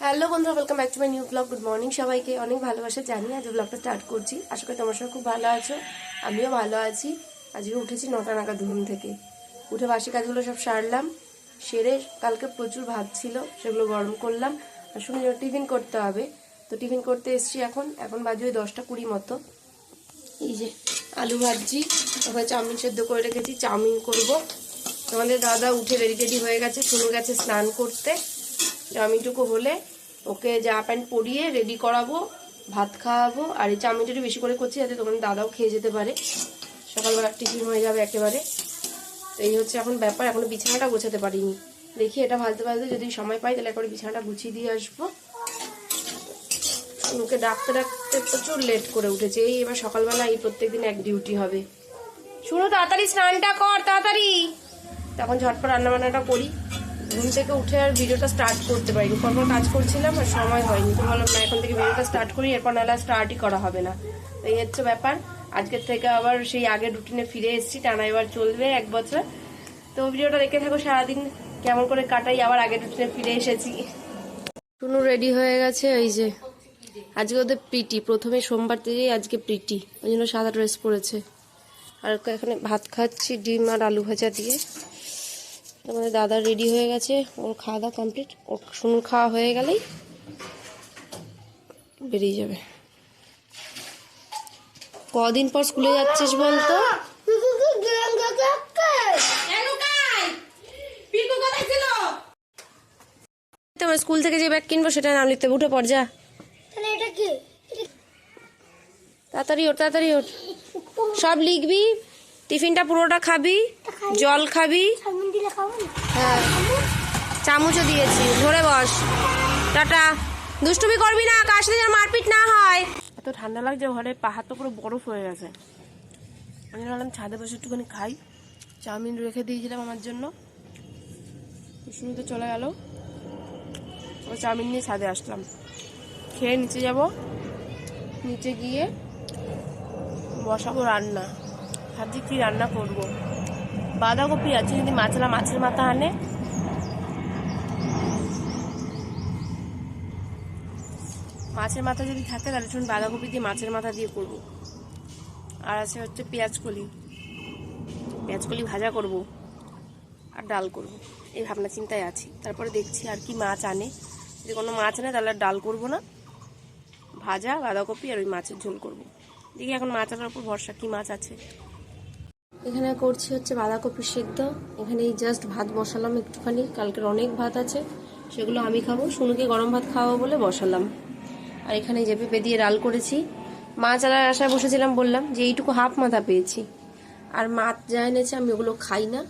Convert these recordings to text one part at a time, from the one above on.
Hello বন্ধুরা welcome back to my new vlog good morning সবাইকে। অনেক ভালোবাসা জানি আজ ব্লগটা স্টার্ট করছি। আশা করি তোমার সঙ্গে খুব ভালো আছো। আমিও ভালো আছি। আজকে উঠেছি নটা নাগাদ ঘুম থেকে। উঠে বাসি কাজগুলো সব সারলাম। সেরে কালকে প্রচুর ভাত ছিল, সেগুলো গরম করলাম। আর শুনে টিফিন করতে হবে। তো টিফিন করতে এসছি এখন। এখন বাজে ওই দশটা কুড়ি মতো। এই যে আলু ভাজছি ওখানে চাউমিন সেদ্ধ করে রেখেছি। চাউমিন করব। আমাদের দাদা উঠে রেডি টেডি হয়ে গেছে, শুনে গেছে স্নান করতে। চাউমিনটুকু হলে ওকে জামা প্যান্ট পরিয়ে রেডি করাবো, ভাত খাওয়াবো, আর এই চাউমিনটা বেশি করে করছি যাতে তোমার দাদাও খেয়ে যেতে পারে। সকালবেলা টিফিন হয়ে যাবে একেবারে। তো এই হচ্ছে এখন ব্যাপার, এখনও বিছানাটা গোছাতে পারিনি। দেখি এটা ভালতে ভালতে যদি সময় পাই তাহলে একবার বিছানাটা গুছিয়ে দিয়ে আসব। ওকে ডাকতে ডাকতে প্রচুর লেট করে উঠেছে। এই এবার সকালবেলা এই প্রত্যেকদিন এক ডিউটি হবে। শুনো তাড়াতাড়ি স্নানটা কর, তাড়াতাড়ি। তখন ঝটপট রান্না বান্নাটা করি। ঘুম থেকে উঠে আর ভিডিওটা স্টার্ট করতে পারিনি। পরপর কাজ করছিলাম আর সময় হয়নি। তো বললাম, না, এখন থেকে ভিডিওটা স্টার্ট করি, এরপর নাহলে স্টার্টই করা হবে না। তো এই হচ্ছে ব্যাপার। আজকের থেকে আবার সেই আগের রুটিনে ফিরে এসেছি, টানা এবার চলবে এক বছর। তো ভিডিওটা দেখে থাকো, সারাদিন কেমন করে কাটাই, আবার আগের রুটিনে ফিরে এসেছি। শুনু রেডি হয়ে গেছে, ওই যে আজকে ওদের প্রীতি, প্রথমে সোমবার থেকেই আজকে প্রীতি, ওই জন্য সাদা ড্রেস পরেছে। আর এখানে ভাত খাচ্ছি, ডিম আর আলু ভাজা দিয়ে। তোমাদের দাদা রেডি হয়ে গেছে। ওর খাওয়া দাওয়া কমপ্লিট ওর শুনুর খাওয়া হয়ে গেলেই বেরিয়ে যাবে। কদিন পর স্কুলে যাচ্ছিস বলতো? তোমার স্কুল থেকে যে ব্যাগ কিনবো সেটা নাম লিখতে উঠে পড়, যা। তাড়াতাড়ি ওঠ তাড়াতাড়ি ওঠ। সব লিখবি, টিফিনটা পুরোটা খাবি, জল খাবি দিলে খাব না? হ্যাঁ। চামচও দিয়েছি। ধরে বস। টাটা। দুষ্টুমি করবি না কার সাথে যেন মারপিট না হয়। এত ঠান্ডা লাগছে ঘরে পাহাড় তো পুরো বরফ হয়ে গেছে। আমি ভাবলাম ছাদে বসে একটুখানি খাই। চাউমিন রেখে দিয়েছিলাম আমার জন্য। শুনে তো চলে গেল। ও চাউমিন নিয়ে ছাদে আসলাম। খেয়ে নিচে যাব। নিচে গিয়ে বসাবো রান্না। ভাবছি কি রান্না করব। বাঁধাকপি আছে, যদি মাছলা, মাছের মাথা আনে। মাছের মাথা যদি থাকে, তাহলে শুনুন, বাঁধাকপি দিয়ে মাছের মাথা দিয়ে করব। আর আছে হচ্ছে পেঁয়াজ কলি। পেঁয়াজ কলি ভাজা করব আর ডাল করব। এই ভাবনা চিন্তায় আছি। তারপরে দেখছি আর কি মাছ আনে। যদি কোনো মাছ আনে, তাহলে ডাল করব না। ভাজা, বাঁধাকপি আর ওই মাছের ঝোল করব। দেখি এখন মাছ আনার উপর ভরসা কি মাছ আছে। এখানে করছি হচ্ছে বাঁধাকপি সেদ্ধ। এখানে এই জাস্ট ভাত বসালাম একটুখানি। কালকের অনেক ভাত আছে, সেগুলো আমি খাব। শুনুকে গরম ভাত খাওয়াবো বলে বসালাম। আর এখানে যে পেঁপে দিয়ে ডাল করেছি। মাছ আনার আশায় বসেছিলাম, বললাম যে এইটুকু হাফ মাথা পেয়েছি। আর মাছ যা এনেছে আমি ওগুলো খাই না।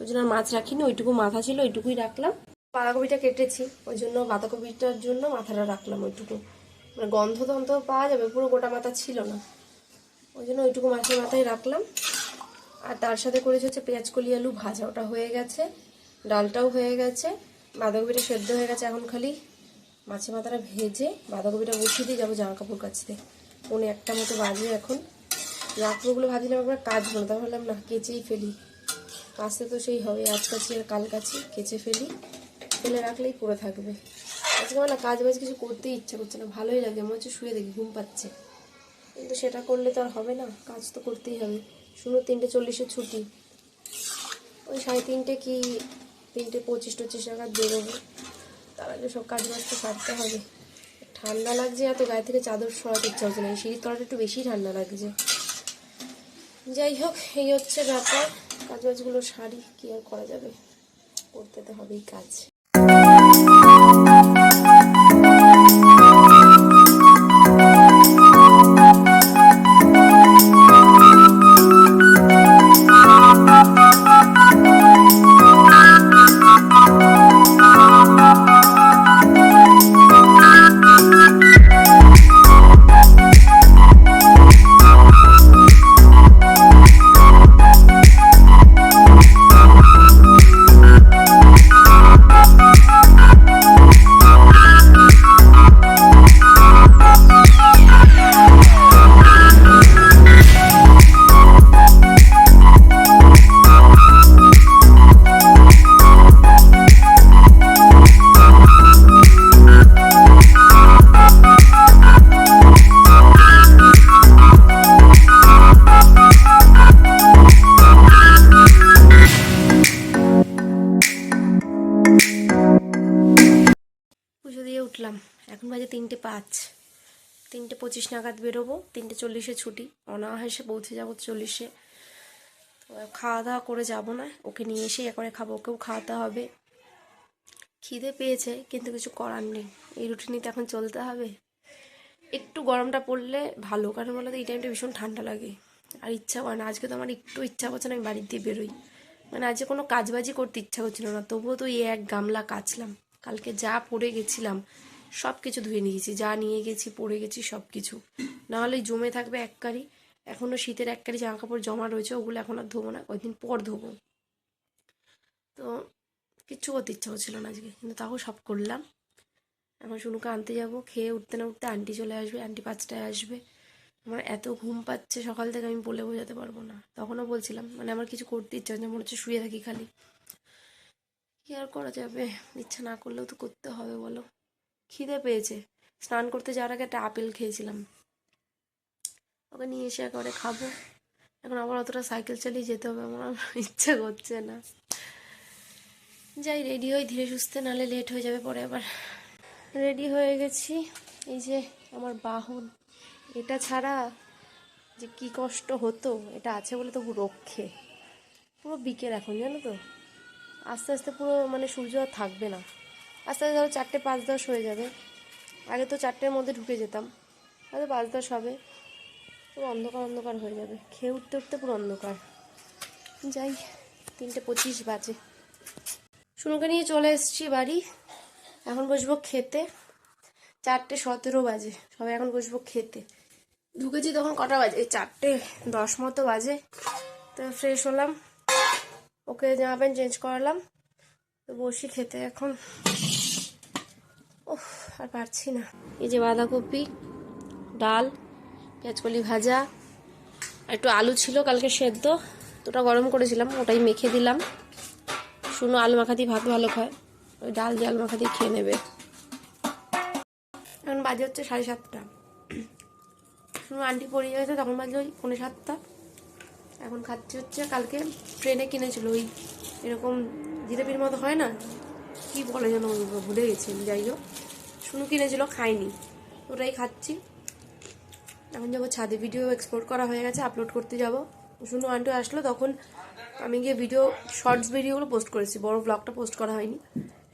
ওই জন্য মাছ রাখিনি, ওইটুকু মাথা ছিল, ওইটুকুই রাখলাম। বাঁধাকপিটা কেটেছি, ওই জন্য বাঁধাকপিটার জন্য মাথাটা রাখলাম ওইটুকু। মানে গন্ধ টন্ধ পাওয়া যাবে, পুরো গোটা মাথা ছিল না। ওই জন্য ওইটুকু মাছের মাথায় রাখলাম। আর তার সাথে করেছি হচ্ছে পেঁয়াজ কলি আলু ভাজা, ওটা হয়ে গেছে, ডালটাও হয়ে গেছে, বাঁধাকপিটা সেদ্ধ হয়ে গেছে এখন খালি মাছে মাথাটা ভেজে বাঁধাকপিটা বসিয়ে দিয়ে যাব জামা কাপড় কাচতে। পৌনে একটা মতো বাজে এখন। রাখবোগুলো ভাজলাম একবার কাজ না তাহলে না, কেচেই ফেলি। কাচতে তো সেই হবে, আজ কাছি আর কাল কাছি, কেচে ফেলি। ফেলে রাখলেই পড়ে থাকবে। আজকে আমার না কাজ বাজ কিছু করতেই ইচ্ছা করছে না, ভালোই লাগে, মনে হচ্ছে শুয়ে দেখি, ঘুম পাচ্ছে। কিন্তু সেটা করলে তো আর হবে না, কাজ তো করতেই হবে। শুনো, তিনটে চল্লিশে ছুটি। ওই সাড়ে তিনটে কি তিনটে পঁচিশ টচিশ নাগাদ বেরোবো। তার আগে সব কাজ বাজ তো সারতে হবে। ঠান্ডা লাগছে এত, গায়ে থেকে চাদর সরাতে ইচ্ছা হচ্ছে না। এই সিঁড়ির তলাটা একটু বেশি ঠান্ডা লাগছে। যাই হোক, এই হচ্ছে ব্যাপার। কাজ বাজগুলো সারি, কি আর করা যাবে? করতে তো হবেই কাজ। পঁচিশ নাগাদ বেরোবো, তিনটে চল্লিশে ছুটি। অনায়াসে পৌঁছে যাব চল্লিশে। তো খাওয়া দাওয়া করে যাব না, ওকে নিয়ে এসে একবারে খাব, ওকেও খাওয়াতে হবে। খিদে পেয়েছে, কিন্তু কিছু করার নেই। এই রুটিনিতে এখন চলতে হবে। একটু গরমটা পড়লে ভালো, কারণ বলতো এই টাইমটা ভীষণ ঠান্ডা লাগে। আর ইচ্ছা করে না, আজকে তো আমার একটু ইচ্ছা করছে না আমি বাড়ির দিয়ে বেরোই। মানে আজকে কোনো কাজবাজি করতে ইচ্ছা করছিল না, তবুও তো এই এক গামলা কাচলাম। কালকে যা পড়ে গেছিলাম সব কিছু ধুয়ে নিয়েছি, যা নিয়ে গেছি, পড়ে গেছি সব কিছু নাহলে জমে থাকবে এক কারি। এখনও শীতের এক কারি জামা কাপড় জমা রয়েছে, ওগুলো এখন আর ধোবো না, কয়েকদিন পর ধোবো। তো কিচ্ছু করতে ইচ্ছা হচ্ছিল না আজকে, কিন্তু তাও সব করলাম। এখন শুনুকে আনতে যাব, খেয়ে উঠতে না উঠতে আন্টি চলে আসবে, আন্টি পাঁচটায় আসবে। আমার এত ঘুম পাচ্ছে, সকাল থেকে আমি বলে বোঝাতে পারব না। তখনও বলছিলাম মানে আমার কিছু করতে ইচ্ছা হচ্ছে মনে হচ্ছে শুয়ে থাকি খালি। কি আর করা যাবে? ইচ্ছা না করলেও তো করতে হবে, বলো। খিদে পেয়েছে। স্নান করতে যাওয়ার আগে একটা আপেল খেয়েছিলাম। ওকে নিয়ে এসে একেবারে খাব। এখন আবার অতটা সাইকেল চালিয়ে যেতে হবে আমার ইচ্ছা করছে না। যাই রেডি হই ধীরে সুস্থে, নাহলে লেট হয়ে যাবে পরে আবার। রেডি হয়ে গেছি। এই যে আমার বাহন, এটা ছাড়া যে কি কষ্ট হতো, এটা আছে বলে তবু রক্ষে। পুরো বিকেল এখন, জানো তো? আস্তে আস্তে পুরো মানে সূর্য আর থাকবে না। আস্তে আস্তে ধরো চারটে পাঁচ দশ হয়ে যাবে। আগে তো চারটের মধ্যে ঢুকে যেতাম। হয়তো পাঁচ দশ হবে। পুরো অন্ধকার অন্ধকার হয়ে যাবে। খেয়ে উঠতে উঠতে পুরো অন্ধকার। যাই, তিনটে পঁচিশ বাজে। শুনুকে নিয়ে চলে এসেছি বাড়ি। এখন বসবো খেতে। চারটে সতেরো বাজে। সবাই এখন বসবো খেতে। ঢুকেছি তখন কটা বাজে? এই চারটে দশ মতো বাজে। তো ফ্রেশ হলাম। ওকে জামা প্যান্ট চেঞ্জ করালাম। তো বসি খেতে এখন। ওহ, আর পারছি না। এই যে বাঁধাকপি, ডাল, পেঁয়াজকলি ভাজা একটু আলু ছিল কালকে সেদ্ধ ওটা গরম করেছিলাম, ওটাই মেখে দিলাম। শুনো, আলু মাখা দিয়ে ভাত ভালো খায়, ওই ডাল দিয়ে আলু মাখা দিয়ে খেয়ে নেবে। এখন বাজে হচ্ছে সাড়ে সাতটা। শুনো, আন্টি পড়ে যাবে তখন বাজে ওই পৌনে সাতটা। এখন খাচ্ছি হচ্ছে, কালকে ট্রেনে কিনেছিল ওই এরকম জিলেপির মতো হয় না? কি বলে যেন ভুলে গেছি যাই হোক। শুনু কিনেছিল, খাইনি। ওটাই খাচ্ছি। এখন যাব ছাদে। ভিডিও এক্সপোর্ট করা হয়ে গেছে আপলোড করতে যাব। শুনু আন্টি আসলো, তখন আমি গিয়ে ভিডিও শর্টস ভিডিওগুলো পোস্ট করেছি। বড় ব্লগটা পোস্ট করা হয়নি।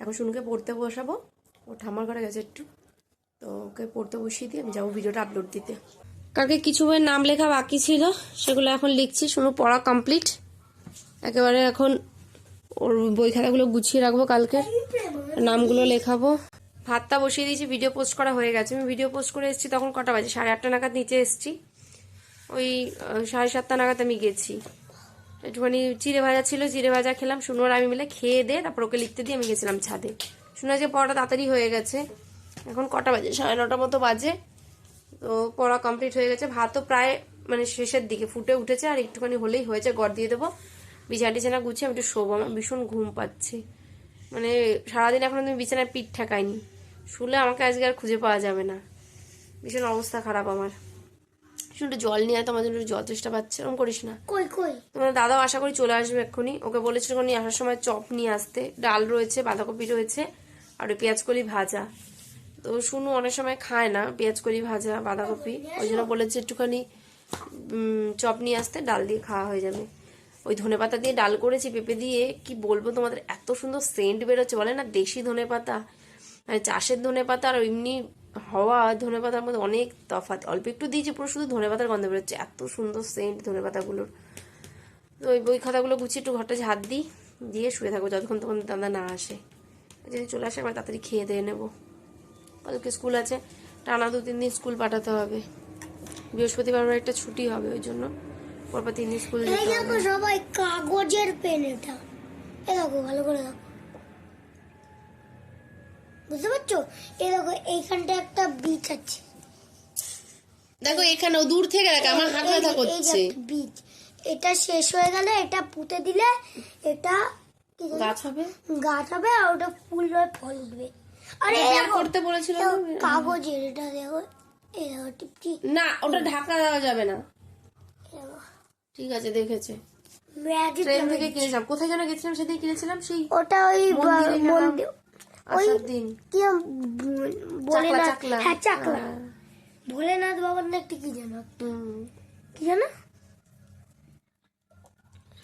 এখন শুনুকে পড়তে বসাবো। ও ঠাম্মার ঘরে গেছে একটু। তো ওকে পড়তে বসিয়ে দিয়ে আমি যাব ভিডিওটা আপলোড দিতে। কালকে কিছু বইয়ের নাম লেখা বাকি ছিল, সেগুলো এখন লিখছি। শুনু পড়া কমপ্লিট একেবারে এখন ওর বই খাতাগুলো গুছিয়ে রাখব কালকে। নামগুলো লেখাবো। ভাতটা বসিয়ে দিয়েছি ভিডিও পোস্ট করা হয়ে গেছে। আমি ভিডিও পোস্ট করে এসেছি তখন কটা বাজে? সাড়ে আটটা নাগাদ নিচে এসেছি। ওই সাড়ে সাতটা নাগাদ আমি গেছি। একটুখানি চিড়ে ভাজা ছিল চিড়ে ভাজা খেলাম। শুনোর আমি মিলে খেয়ে দে, তারপর ওকে লিখতে দিয়ে আমি গেছিলাম ছাদে। শুনে যে পড়াটা তাড়াতাড়ি হয়ে গেছে। এখন কটা বাজে? সাড়ে নটা মতো বাজে। তো পড়া কমপ্লিট হয়ে গেছে। ভাতও প্রায় মানে শেষের দিকে, ফুটে উঠেছে আর একটুখানি হলেই হয়েছে। গড় দিয়ে দেবো। বিছানা টিছানা গুছিয়ে আমি একটু শোবো আমার ভীষণ ঘুম পাচ্ছে। মানে সারাদিন এখন তুমি বিছানায় পিঠ ঠেকাইনি শুলে আমাকে আজকে আর খুঁজে পাওয়া যাবে না। ভীষণ অবস্থা খারাপ আমার। শুধু জল নিয়ে আয়, তোমার জন্য একটু জল চেষ্টা পাচ্ছে এরকম করিস না। কই কই? তোমার দাদাও আশা করি চলে আসবে এক্ষুনি। ওকে বলেছিল উনি আসার সময় চপ নিয়ে আসতে। ডাল রয়েছে বাঁধাকপি রয়েছে আর ওই পেঁয়াজকলি ভাজা। তো শুনু অনেক সময় খায় না পেঁয়াজকলি ভাজা বাঁধাকপি। ওই জন্য বলেছে একটুখানি চপ নিয়ে আসতে ডাল দিয়ে খাওয়া হয়ে যাবে। ওই ধনেপাতা দিয়ে ডাল করেছি, পেঁপে দিয়ে। কি বলব তোমাদের, এত সুন্দর সেন্ট বেরোচ্ছে, বলে না? দেশি ধনেপাতা মানে চাষের ধনেপাতা আর এমনি হওয়া ধনেপাতার মধ্যে অনেক তফাৎ। অল্প একটু দিয়েছি, পুরো শুধু ধনেপাতার গন্ধ বেরোচ্ছে। এত সুন্দর সেন্ট ধনেপাতাগুলোর তো ওই বই খাতাগুলো গুছিয়ে একটু ঘরটা ঝাড় দিই, দিয়ে শুয়ে থাকব যতক্ষণ তখন দাদা না আসে। যদি চলে আসে একবার তাড়াতাড়ি খেয়ে দিয়ে নেব। কালকে স্কুল আছে, টানা দু তিন দিন স্কুল পাঠাতে হবে। বৃহস্পতিবার একটা ছুটি হবে, ওই জন্য। পরপর তিন দিন স্কুল এই যেতে দেখো সবাই কাগজের পেন এটা। এই দেখো ভালো করে দেখো। বুঝতে পারছ? এই দেখো এইখানটা একটা বীজ আছে। দেখো এখানে দূর থেকে দেখ আমার হাত ব্যথা করছে। বীজ এটা শেষ হয়ে গেলে এটা পুঁতে দিলে এটা গাছ হবে? গাছ হবে আর ওটা ফুল হয়ে ফল উঠবে আরে করতে বলেছিল না? কাগজের এটা দেখো। এই না ওটা ঢাকা দেওয়া যাবে না। ঠিক আছে দেখেছে। ট্রেন থেকে কিনেছিলাম। কোথায় যেন গেছিলাম সেদিন কিনেছিলাম সেই ওটা ওই দিন। কি ভোলেনাথ চাকলা। হ্যাঁ চাকলা। হ্যাঁ। ভোলেনাথ বাবার না একটা কি জানো কি জানো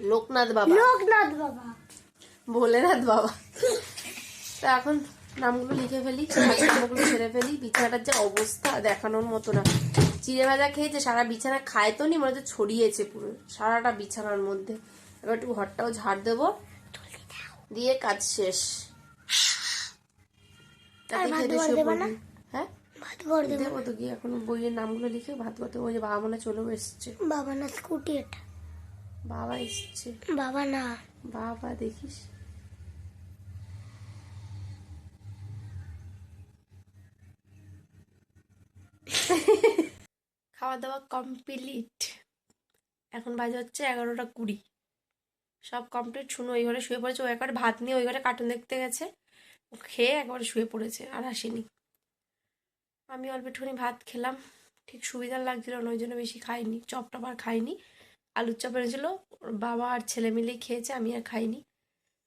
লোকনাথ বাবা। লোকনাথ বাবা। ভোলেনাথ বাবা। তা এখন নামগুলো লিখে ফেলি নামগুলো ছেড়ে ফেলি বিছানাটার যে অবস্থা দেখানোর মতো না। চিড়ে ভাজা খেয়েছে সারা বিছানা খায় তো নি মনে হচ্ছে ছড়িয়েছে পুরো। সারাটা বিছানার মধ্যে। এবার একটু ঘরটাও ঝাড় দেবো। দিয়ে কাজ শেষ? হ্যাঁ? দেবো। তো কি এখন বইয়ের নামগুলো লিখে ভাত করতে ওই যে বাবা মনে চলেও এসছে। বাবা না স্কুটি এটা। বাবা এসছে। বাবা না। বাবা দেখিস। খাওয়া দাওয়া কমপ্লিট এখন বাজে হচ্ছে এগারোটা কুড়ি। সব কমপ্লিট শুনো ওই ঘরে শুয়ে পড়েছে, ও একবার ভাত নিয়ে ওই ঘরে কার্টুন দেখতে গেছে। ও খেয়ে একবারে শুয়ে পড়েছে আর আসেনি। আমি অল্প একটুখানি ভাত খেলাম, ঠিক সুবিধা লাগছিল না, ওই জন্য বেশি খাইনি চপ টপ আর খাইনি। আলুর চপ এনেছিল, ওর বাবা আর ছেলে মিলেই খেয়েছে, আমি আর খাইনি।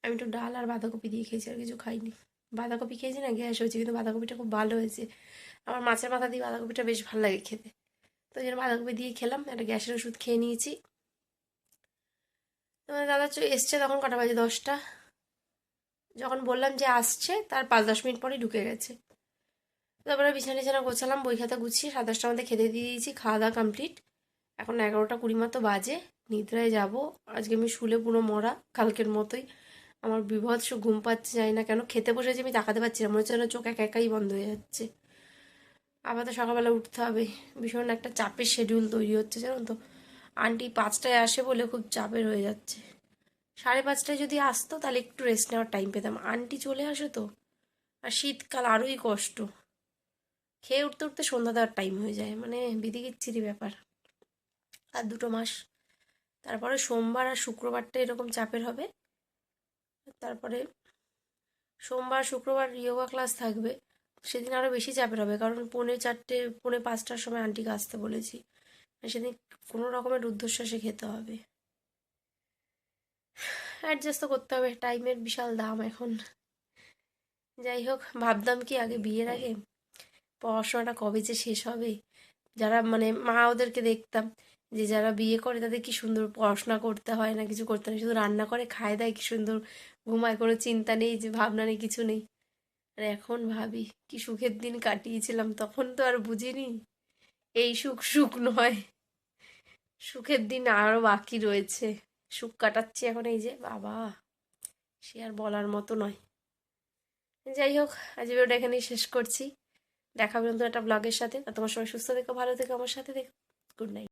আমি একটু ডাল আর বাঁধাকপি দিয়ে খেয়েছি, আর কিছু খাইনি। বাঁধাকপি খেয়েছি না, গ্যাস হয়েছে, কিন্তু বাঁধাকপিটা খুব ভালো হয়েছে। আমার মাছের মাথা দিয়ে বাঁধাকপিটা বেশ ভালো লাগে খেতে। তো জন্য বাঁধাকপি দিয়ে খেলাম, একটা গ্যাসের ওষুধ খেয়ে নিয়েছি। তোমার দাদা এসছে তখন কটা বাজে? দশটা। যখন বললাম যে আসছে, তার পাঁচ দশ মিনিট পরেই ঢুকে গেছে। তারপরে বিছানা টিছানা গোছালাম, বই খাতা গুছিয়ে সাত দশটার মধ্যে খেতে দিয়ে দিয়েছি, খাওয়া দাওয়া কমপ্লিট এখন এগারোটা কুড়ি মতো বাজে, নিদ্রায় যাব। আজকে আমি শুলে পুরো মরা, কালকের মতোই। আমার বিভৎস ঘুম পাচ্ছে, জানি না কেন। খেতে বসেছি, আমি তাকাতে পারছি না, মনে হচ্ছে যেন চোখ একা একাই বন্ধ হয়ে যাচ্ছে। আবার তো সকালবেলা উঠতে হবে। ভীষণ একটা চাপের শিডিউল তৈরি হচ্ছে, জানো তো। আন্টি পাঁচটায় আসে বলে খুব চাপের হয়ে যাচ্ছে। সাড়ে পাঁচটায় যদি আসতো তাহলে একটু রেস্ট নেওয়ার টাইম পেতাম। আন্টি চলে আসে তো, আর শীতকাল আরোই কষ্ট। খেয়ে উঠতে উঠতে সন্ধ্যা দেওয়ার টাইম হয়ে যায়। মানে বিধিকিচ্ছিরি ব্যাপার। আর দুটো মাস। তারপরে সোমবার আর শুক্রবারটা এরকম চাপের হবে। তারপরে সোমবার, শুক্রবার ইয়োগা ক্লাস থাকবে। সেদিন আরও বেশি চাপের হবে, কারণ পৌনে চারটে, পৌনে পাঁচটার সময় আন্টিকে আসতে বলেছি। সেদিন কোনো রকমের রুদ্ধশ্বাসে খেতে হবে। অ্যাডজাস্ট তো করতে হবে টাইমের বিশাল দাম এখন। যাই হোক, ভাবতাম কি আগে বিয়ের আগে পড়াশোনাটা কবে যে শেষ হবে? যারা মানে মা ওদেরকে দেখতাম যে যারা বিয়ে করে তাদের কি সুন্দর পড়াশোনা করতে হয় না কিছু করতে হয়, শুধু রান্না করে, খায় দেয় কি সুন্দর, ঘুমায়, কোনো চিন্তা নেই, যে ভাবনা নেই, কিছু নেই। আর এখন ভাবি, কি সুখের দিন কাটিয়েছিলাম তখন তো আর বুঝিনি। এই সুখ সুখ নয়, সুখের দিন আরও বাকি রয়েছে। সুখ কাটাচ্ছি এখন এই যে, বাবা, সে আর বলার মতো নয়। যাই হোক, আজ ভিডিওটা এখানেই শেষ করছি। দেখা নতুন একটা ব্লগের সাথে। তোমার সবাই সুস্থ থেকো, ভালো থেকো, আমার সাথে থেকো। Good night